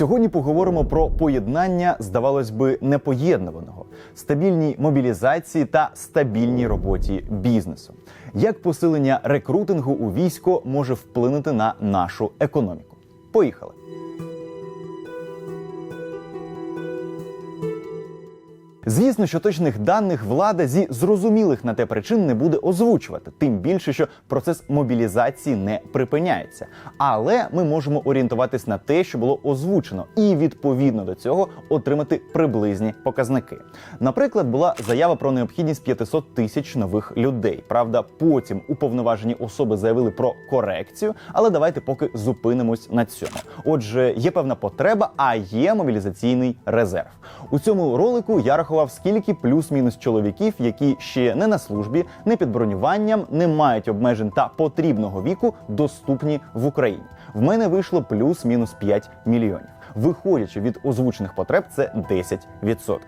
Сьогодні поговоримо про поєднання, здавалось би, непоєднуваного, стабільній мобілізації та стабільній роботі бізнесу. Як посилення рекрутингу у військо може вплинути на нашу економіку? Поїхали. Звісно, що точних даних влада зі зрозумілих на те причин не буде озвучувати, тим більше, що процес мобілізації не припиняється. Але ми можемо орієнтуватись на те, що було озвучено, і відповідно до цього отримати приблизні показники. Наприклад, була заява про необхідність 500 тисяч нових людей. Правда, потім уповноважені особи заявили про корекцію, але давайте поки зупинимось на цьому. Отже, є певна потреба, а є мобілізаційний резерв. У цьому ролику я рахував, скільки плюс-мінус чоловіків, які ще не на службі, не під бронюванням, не мають обмежень та потрібного віку, доступні в Україні. В мене вийшло плюс-мінус 5 мільйонів. Виходячи від озвучених потреб, це 10%.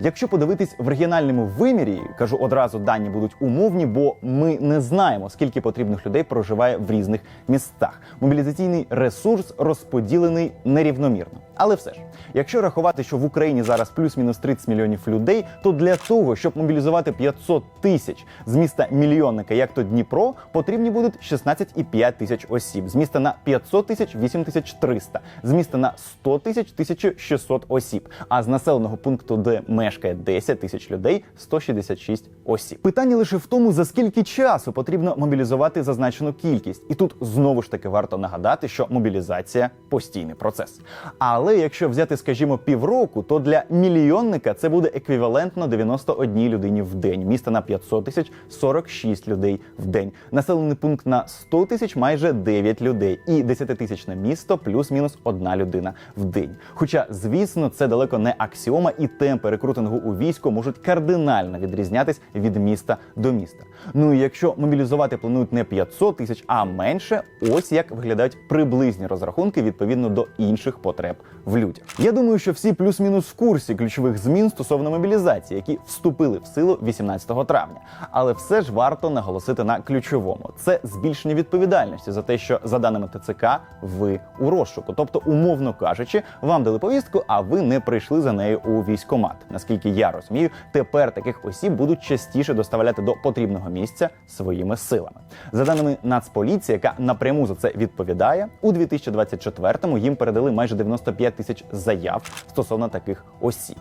Якщо подивитись в регіональному вимірі, кажу одразу, дані будуть умовні, бо ми не знаємо, скільки потрібних людей проживає в різних містах. Мобілізаційний ресурс розподілений нерівномірно. Але все ж, якщо рахувати, що в Україні зараз плюс-мінус 30 мільйонів людей, то для того, щоб мобілізувати 500 тисяч з міста мільйонника, як то Дніпро, потрібні будуть 16,5 тисяч осіб. З міста на 500 тисяч 8300, з міста на 100 тисяч 1600 осіб. А з населеного пункту, де мешкає 10 тисяч людей, 166 осіб. Питання лише в тому, за скільки часу потрібно мобілізувати зазначену кількість. І тут знову ж таки варто нагадати, що мобілізація постійний процес. Але якщо взяти, скажімо, півроку, то для мільйонника це буде еквівалентно 91 людині в день. Місто на 500 тисяч 46 людей в день. Населений пункт на 100 тисяч майже 9 людей. І 10-тисячне місто плюс-мінус одна людина в день. Хоча, звісно, це далеко не аксіома, і темпи рекрутингу у військо можуть кардинально відрізнятись від міста до міста. Ну і якщо мобілізувати планують не 500 тисяч, а менше, ось як виглядають приблизні розрахунки відповідно до інших потреб в людях. Я думаю, що всі плюс-мінус в курсі ключових змін стосовно мобілізації, які вступили в силу 18 травня. Але все ж варто наголосити на ключовому: це збільшення відповідальності за те, що за даними ТЦК ви у розшуку. Тобто, умовно кажучи, вам дали повістку, а ви не прийшли за нею у військкомат. Наскільки я розумію, тепер таких осіб будуть частіше доставляти до потрібного місця своїми силами. За даними Нацполіції, яка напряму за це відповідає, у 2024-му їм передали майже 95 тисяч заяв стосовно таких осіб.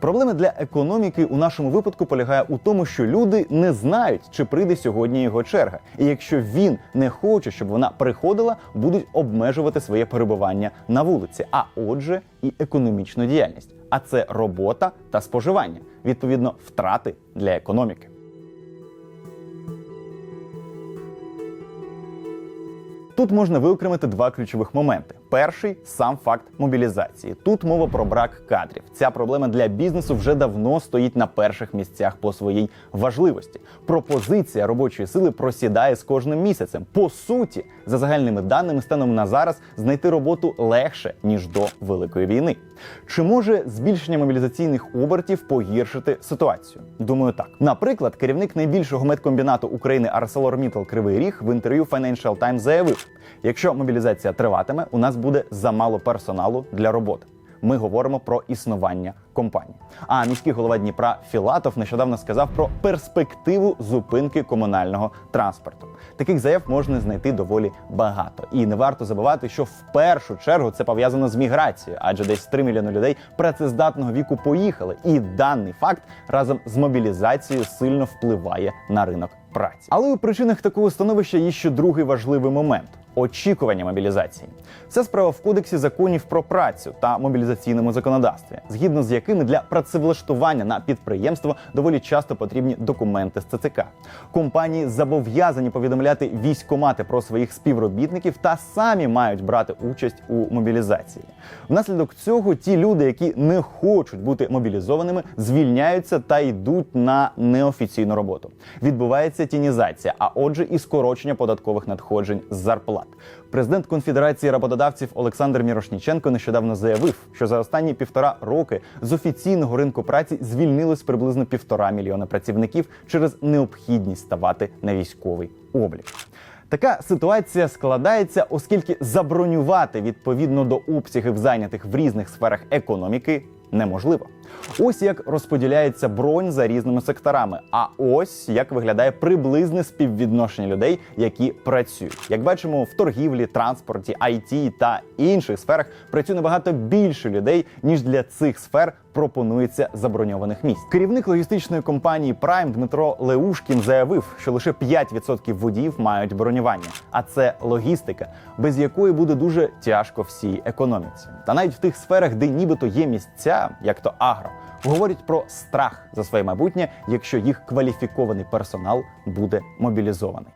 Проблеми для економіки у нашому випадку полягає у тому, що люди не знають, чи прийде сьогодні його черга. І якщо він не хоче, щоб вона приходила, будуть обмежувати своє перебування на вулиці, а отже, і економічну діяльність. А це робота та споживання, відповідно, втрати для економіки. Тут можна виокремити два ключових моменти. Перший сам факт мобілізації. Тут мова про брак кадрів. Ця проблема для бізнесу вже давно стоїть на перших місцях по своїй важливості. Пропозиція робочої сили просідає з кожним місяцем. По суті, за загальними даними, станом на зараз знайти роботу легше ніж до великої війни. Чи може збільшення мобілізаційних обертів погіршити ситуацію? Думаю, так. Наприклад, керівник найбільшого медкомбінату України ArcelorMittal Кривий Ріг в інтерв'ю Financial Times заявив: якщо мобілізація триватиме, у нас буде замало персоналу для роботи. Ми говоримо про існування компанії. А міський голова Дніпра Філатов нещодавно сказав про перспективу зупинки комунального транспорту. Таких заяв можна знайти доволі багато, і не варто забувати, що в першу чергу це пов'язано з міграцією, адже десь 3 мільйони людей працездатного віку поїхали. І даний факт разом з мобілізацією сильно впливає на ринок праці. Але у причинах такого становища є ще другий важливий момент. Очікування мобілізації це справа в кодексі законів про працю та мобілізаційному законодавстві, згідно з якими для працевлаштування на підприємство доволі часто потрібні документи з ЦЦК. Компанії зобов'язані повідомляти військкомати про своїх співробітників та самі мають брати участь у мобілізації. Внаслідок цього ті люди, які не хочуть бути мобілізованими, звільняються та йдуть на неофіційну роботу. Відбувається тінізація, а отже, і скорочення податкових надходжень з зарплат. Президент Конфедерації роботодавців Олександр Мірошніченко нещодавно заявив, що за останні півтора роки з офіційного ринку праці звільнилось приблизно півтора мільйона працівників через необхідність ставати на військовий облік. Така ситуація складається, оскільки забронювати відповідно до обсягів зайнятих в різних сферах економіки неможливо. Ось як розподіляється бронь за різними секторами. А ось як виглядає приблизне співвідношення людей, які працюють. Як бачимо, в торгівлі, транспорті, IT та інших сферах працює набагато більше людей, ніж для цих сфер пропонується заброньованих місць. Керівник логістичної компанії Prime Дмитро Леушкін заявив, що лише 5% водіїв мають бронювання, а це логістика, без якої буде дуже тяжко всій економіці. Та навіть в тих сферах, де нібито є місця, як то агро, говорять про страх за своє майбутнє, якщо їх кваліфікований персонал буде мобілізований.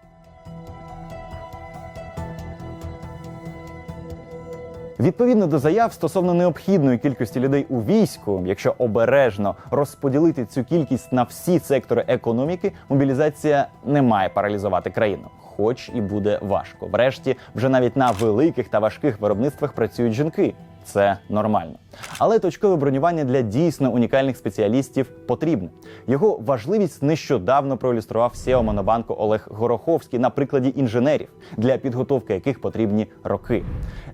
Відповідно до заяв стосовно необхідної кількості людей у війську, якщо обережно розподілити цю кількість на всі сектори економіки, мобілізація не має паралізувати країну. Хоч і буде важко. Врешті, вже навіть на великих та важких виробництвах працюють жінки. Це нормально. Але точкове бронювання для дійсно унікальних спеціалістів потрібне. Його важливість нещодавно проілюстрував SEO Монобанку Олег Гороховський на прикладі інженерів, для підготовки яких потрібні роки.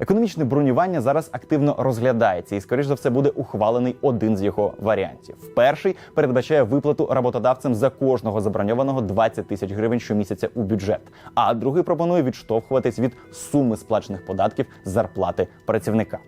Економічне бронювання зараз активно розглядається і, скоріш за все, буде ухвалений один з його варіантів. Перший передбачає виплату роботодавцям за кожного заброньованого 20 тисяч гривень щомісяця у бюджет. А другий пропонує відштовхуватись від суми сплачених податків зарплати працівника.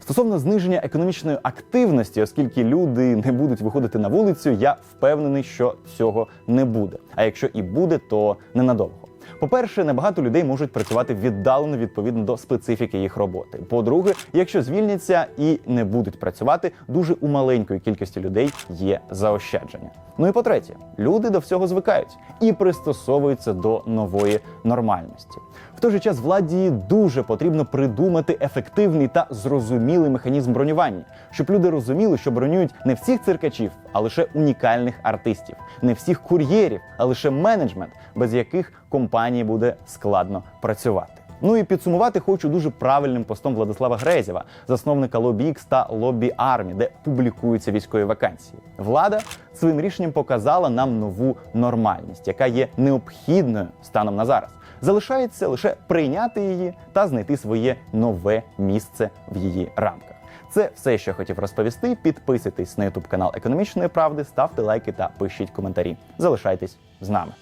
Стосовно зниження економічної активності, оскільки люди не будуть виходити на вулицю, я впевнений, що цього не буде. А якщо і буде, то ненадовго. По-перше, небагато людей можуть працювати віддалено відповідно до специфіки їх роботи. По-друге, якщо звільняться і не будуть працювати, дуже у маленької кількості людей є заощадження. Ну і по-третє, люди до всього звикають і пристосовуються до нової нормальності. В той же час владі дуже потрібно придумати ефективний та зрозумілий механізм бронювання, щоб люди розуміли, що бронюють не всіх циркачів, а лише унікальних артистів, не всіх кур'єрів, а лише менеджмент, без яких компанії буде складно працювати. Ну і підсумувати хочу дуже правильним постом Владислава Грезєва, засновника LobbyX та Lobby Army, де публікуються військові вакансії. Влада своїм рішенням показала нам нову нормальність, яка є необхідною станом на зараз. Залишається лише прийняти її та знайти своє нове місце в її рамках. Це все, що я хотів розповісти. Підписуйтесь на YouTube канал Економічної правди, ставте лайки та пишіть коментарі. Залишайтесь з нами.